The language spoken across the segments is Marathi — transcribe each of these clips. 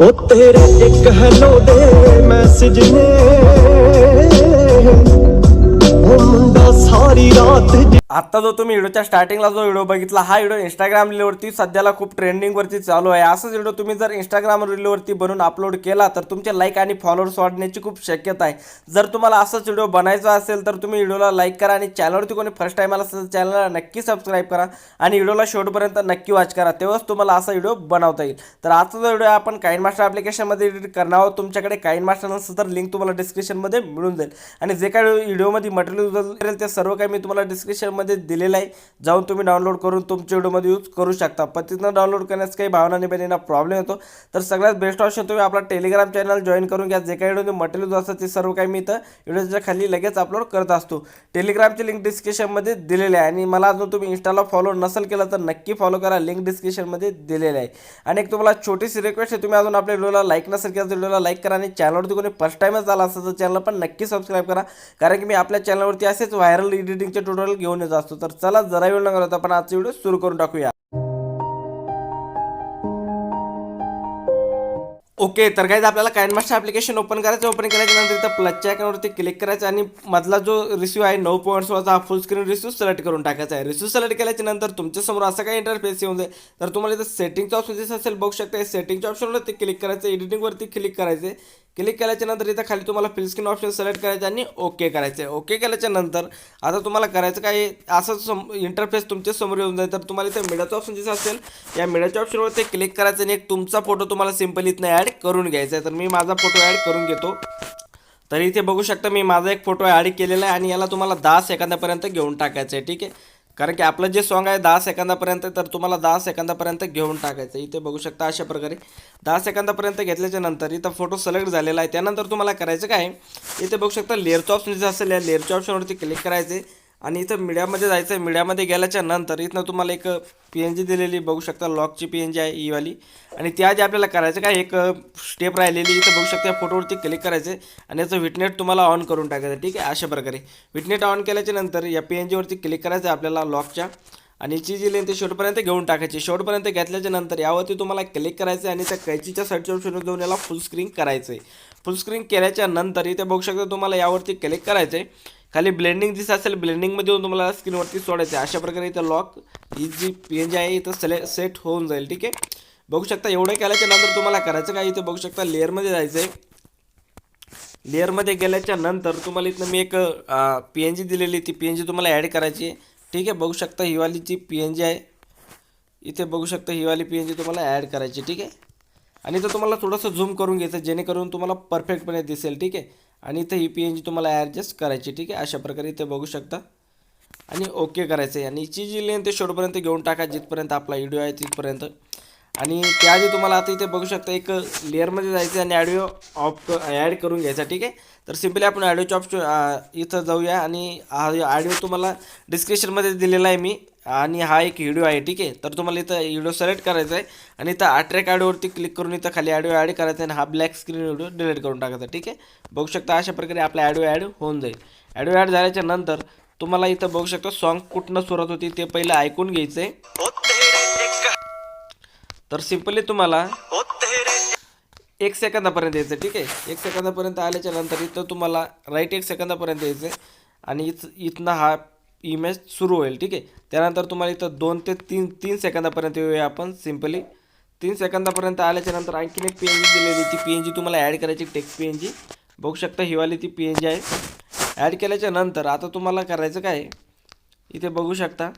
ਉਹ ਤੇਰੇ ਇੱਕ ਹੈਲੋ ਦੇ ਮੈਸੇਜ ਨੇ। आत्ता जो तुम्ही व्हिडिओच्या स्टार्टिंगला जो व्हिडिओ बघितला हा व्हिडिओ इंस्टाग्राम रीलवरती सध्याला खूप ट्रेंडिंगवरती चालू आहे. असाच व्हिडिओ तुम्ही जर इंस्टाग्राम रीलवरती बनवून अपलोड केला तर तुमचे लाईक आणि फॉलोअर्स वाढण्याची खूप शक्यता आहे. जर तुम्हाला असाच व्हिडिओ बनायचा असेल तर तुम्ही व्हिडिओला लाईक करा आणि चॅनलवरती कोणी फर्स्ट टाईम आला असेल तर चॅनलला नक्की सबस्क्राईब करा आणि व्हिडिओला शेवटपर्यंत नक्की वॉच करा. तेव्हाच तुम्हाला असा व्हिडिओ बनवता येईल. तर आजचा जो व्हिडिओ आपण काईन मास्टर ॲप्लिकेशनमध्ये एडिट करणार आहोत. तुमच्याकडे काईन मास्टर नसेल तर लिंक तुम्हाला डिस्क्रिप्शनमध्ये मिळून जाईल. आणि जे काही व्हिडिओमध्ये मटेरियल ते सर्व काही मी तुम्हाला डिस्क्रिप्शनमध्ये दिलेलं आहे. जाऊन तुम्ही डाउनलोड करून तुमच्या व्हिडिओमध्ये यूज करू शकता. पण तिथनं डाउनलोड करण्यास काही भावना नाही प्रॉब्लेम येतो. तर सगळ्यात बेस्ट ऑप्शन तुम्ही आपला टेलिग्राम चॅनल जॉईन करून घ्या. जे काही व्हिडिओ मटेरियल असतं ते सर्व काही मी इथं व्हिडिओच्या खाली लगेच अपलोड करत असतो. टेलिग्रामची लिंक डिस्क्रिप्शनमध्ये दिलेली आहे. आणि मला अजून तुम्ही इंस्टाला फॉलो नसेल केलं तर नक्की फॉलो करा. लिंक डिस्क्रिप्शनमध्ये दिलेली आहे. आणि एक तुम्हाला छोटीशी रिक्वेस्ट आहे. तुम्ही अजून आपल्या व्हिडिओला लाईक नसेल केलं तर व्हिडिओला लाईक करा. आणि चॅनलवरती कोणी फर्स्ट टाईमच आला असेल तर चॅनल पण नक्की सबस्क्राईब करा. कारण की मी आपल्या चॅनलवरती असेच व्हायरल एडिटिंगचे ट्युटोरियल घेऊन येतो. असतो तर चला जरा वेळ न होता आपण आजचा व्हिडिओ सुरू करून टाकूया. ओके तर काय आपल्याला काइन मास्टर ॲप्लिकेशन ओपन करायचं ओपन केल्याच्यानंतर इथं प्लसच्या आयकॉनवरती क्लिक करायचं आणि मधला जो रिस्यू आहे नऊ पॉईंट्सवरचा हा फुल स्क्रीन रिसिव्ह सिलेक्ट करून टाकायचा आहे. रिस्यू सिलेक्ट केल्याच्यानंतर तुमच्यासमोर असं काही इंटरफेस येऊन जाईल. तर तुम्हाला इथं सेटिंगचं ऑप्शन दिसत असेल बघू शकता सेटिंगच्या ऑप्शनवरती क्लिक करायचं एडिटिंगवरती क्लिक करायचे क्लिक केल्याच्यानंतर इथं खाली तुम्हाला फिल ऑप्शन सिलेक्ट करायचं आणि ओके करायचं आहे ओके केल्याच्यानंतर आता तुम्हाला करायचं काय असं सम इंटरफेस तुमच्यासमोर येऊन जाईल. तर तुम्हाला इथं मिडाचं ऑप्शन जसं असेल. या मिडलच्या ऑप्शनवर ते क्लिक करायचं आणि एक तुमचा फोटो तुम्हाला सिंपल इथनं ॲड करून घ्यायचा आहे. तर मी माझा फोटो ॲड करून घेतो. तर इथे बघू शकता मी माझा एक फोटो ॲड केलेला आहे आणि याला तुम्हाला दहा सेकंदापर्यंत घेऊन टाकायचं आहे. ठीक आहे? कारण की आपलं जे सॉन्ग आहे दहा सेकंदापर्यंत तर तुम्हाला दहा सेकंदापर्यंत घेऊन टाकायचं इथे बघू शकता अशा प्रकारे. दहा सेकंदापर्यंत घेतल्याच्या नंतर इथं फोटो सिलेक्ट झालेला आहे. त्यानंतर तुम्हाला करायचं काय? इथे बघू शकता लेअरचं ऑप्शन जे असेल या लेअरच्या ऑप्शनवरती क्लिक करायचे आणि इथं मीडियामध्ये जायचं आहे मीडियामध्ये गेल्याच्यानंतर इथनं तुम्हाला एक पी एन जी दिलेली बघू शकता लॉकची पी एन जी आहे ही वाली आणि त्याआधी आपल्याला करायचं काय एक स्टेप राहिलेली इथं बघू शकता फोटोवरती क्लिक करायचे आणि याचं विटनेट तुम्हाला ऑन करून टाकायचं ठीक आहे? अशा प्रकारे. विटनेट ऑन केल्याच्यानंतर या पी एन जीवरती क्लिक करायचं आहे आपल्याला लॉकच्या आणि ची जी लेन ते शेवटपर्यंत घेऊन टाकायची. शेवटपर्यंत घेतल्याच्या नंतर यावरती तुम्हाला क्लिक करायचं आहे आणि त्या कैचीच्या साईडच्या ऑप्शनवर जाऊन याला फुल स्क्रीन करायचं आहे फुल स्क्रीन केल्याच्यानंतर इथे बघू शकता तुम्हाला यावरती क्लिक करायचं आहे खाली ब्लेंडिंग दिसत असेल ब्लेंडिंगमध्ये येऊन तुम्हाला स्क्रीनवरती सोडायचं आहे. अशा प्रकारे इथं लॉक ही जी पी एन जी आहे इथं सले सेट होऊन जाईल ठीक आहे? बघू शकता एवढं केल्याच्यानंतर तुम्हाला करायचं काय? इथं बघू शकता लेअरमध्ये जायचं आहे लेअरमध्ये गेल्याच्यानंतर तुम्हाला इथनं मी एक पी एन जी दिलेली ती पी एन जी तुम्हाला ॲड करायची आहे. ठीक आहे? बघू शकता हिवाली जी पी एन जी आहे इथे बघू शकता हिवाली पी एन जी तुम्हाला ॲड करायची ठीक आहे? आणि इथं तुम्हाला थोडंसं झूम करून घ्यायचं जेणेकरून तुम्हाला परफेक्टपणे दिसेल ठीक आहे? आणि इथं ही पी एन जी तुम्हाला ॲडजस्ट करायची ठीक आहे? अशा प्रकारे इथे बघू शकता. आणि ओके करायचं आहे. आणि हिची जी लेन ते शेवटपर्यंत घेऊन टाका जिथपर्यंत आपला व्हिडिओ आहे तिथपर्यंत. आणि त्याआधी तुम्हाला आता इथे बघू शकता एक लेअरमध्ये जायचं आणि ॲडिओ ऑफ ॲड करून घ्यायचा ठीक आहे? तर सिम्पली आपण ॲडिओच्या ऑप्शन इथं जाऊया आणि हा ॲडिओ तुम्हाला डिस्क्रिप्शनमध्ये दिलेला आहे मी आणि हा एक व्हिडिओ आहे ठीक आहे? तर तुम्हाला इथं व्हिडिओ सिलेक्ट करायचा आहे आणि इथं अट्रॅक ॲडिओवरती क्लिक करून इथं खाली ॲडिओ ॲड करायचा आहे आणि हा ब्लॅक स्क्रीन व्हिडिओ डिलीट करून टाकायचा ठीक आहे? बघू शकता अशा प्रकारे आपला ॲडिओ ॲड होऊन जाईल. ॲडिओ ॲड झाल्याच्यानंतर तुम्हाला इथं बघू शकता सॉन्ग कुठनं सुरुवात होती ते पहिलं ऐकून घ्यायचं आहे तर सिम्पली तुम्हाला एक सेकंदापर्यंत यायचं ठीक आहे? एक सेकंदापर्यंत आल्याच्यानंतर इथं तुम्हाला राईट एक सेकंदापर्यंत यायचं आहे आणि इथ इथनं हा इमेज सुरू होईल ठीक आहे? त्यानंतर तुम्हाला इथं दोन ते तीन तीन सेकंदापर्यंत येऊया आपण सिम्पली. तीन सेकंदापर्यंत आल्याच्यानंतर आणखीन एक पी एन जी दिलेली ती पी एन जी तुम्हाला ॲड करायची टेक पी एन जी बघू शकता ही वाली ती पी एन जी आहे. ॲड केल्याच्यानंतर आता तुम्हाला करायचं काय? इथे बघू शकता.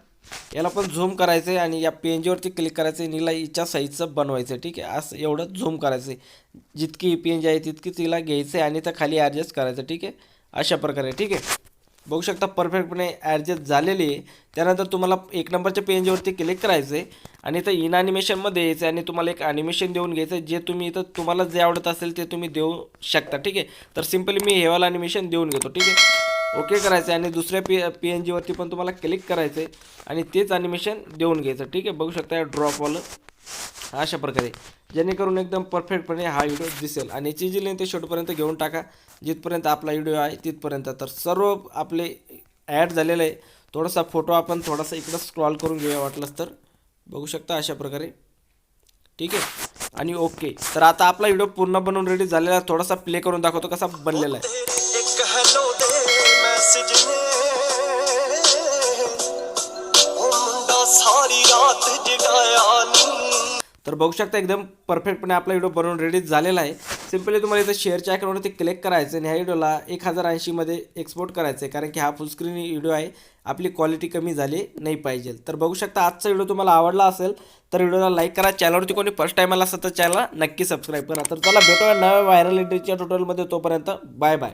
याला पण झूम करायचं आहे आणि या पेंजीवरती क्लिक करायचं आहे हिला हिच्या साईजचं बनवायचं आहे ठीक आहे. असं एवढं झूम करायचं आहे जितकी ही पेंज आहे तितकी तिला घ्यायचं आहे आणि त्या खाली ॲडजस्ट करायचं ठीक आहे? अशा प्रकारे ठीक आहे? बघू शकता परफेक्टपणे ॲडजस्ट झालेली आहे. त्यानंतर तुम्हाला एक नंबरच्या पेंजवरती क्लिक करायचं आहे आणि इथं इन ॲनिमेशनमध्ये यायचं आहे आणि तुम्हाला एक ॲनिमेशन देऊन घ्यायचं आहे जे तुम्ही इथं तुम्हाला जे आवडत असेल ते तुम्ही देऊ शकता ठीक आहे? तर सिम्पली मी हेवाला ॲनिमेशन देऊन घेतो ठीक आहे? ओके करायचं आहे. आणि दुसऱ्या पी पी एन जीवरती पण तुम्हाला क्लिक करायचं आहे आणि तेच ॲनिमेशन देऊन घ्यायचं. ठीक आहे? बघू शकता या ड्रॉपवालं अशा प्रकारे. जेणेकरून एकदम परफेक्टपणे हा व्हिडिओ दिसेल. आणि याची जी लेंथ ते शेवटपर्यंत घेऊन टाका. जिथपर्यंत आपला व्हिडिओ आहे तिथपर्यंत. तर सर्व आपले ॲड झालेलं आहे. थोडासा फोटो आपण थोडासा इकडं स्क्रॉल करून घेऊया वाटलंच तर. बघू शकता अशा प्रकारे. ठीक आहे? आणि ओके. तर आता आपला व्हिडिओ पूर्ण बनवून रेडी झालेला आहे. थोडासा प्ले करून दाखवतो कसा बनलेला आहे. तर बघू शकता एकदम परफेक्टपणे आपला व्हिडिओ बनवून रेडी झालेला आहे. सिम्पली तुम्हाला इथं शेअरच्या आयकॉनवरती क्लिक करायचं आणि ह्या व्हिडिओला एक हजार ऐंशीमध्ये एक्सपोर्ट करायचं आहे कारण की हा फुलस्क्रीन व्हिडिओ आहे. आपली क्वालिटी कमी झाली नाही पाहिजे. तर बघू शकता आजचा व्हिडिओ तुम्हाला आवडला असेल तर व्हिडिओला लाईक करा. चॅनलवरती कोणी फर्स्ट टाईम आला असेल तर चॅनलला नक्की सबस्क्राईब करा. तर चला भेटूया नव्या व्हायरल इंडस्ट्रीच्या टोटलमध्ये तोपर्यंत बाय बाय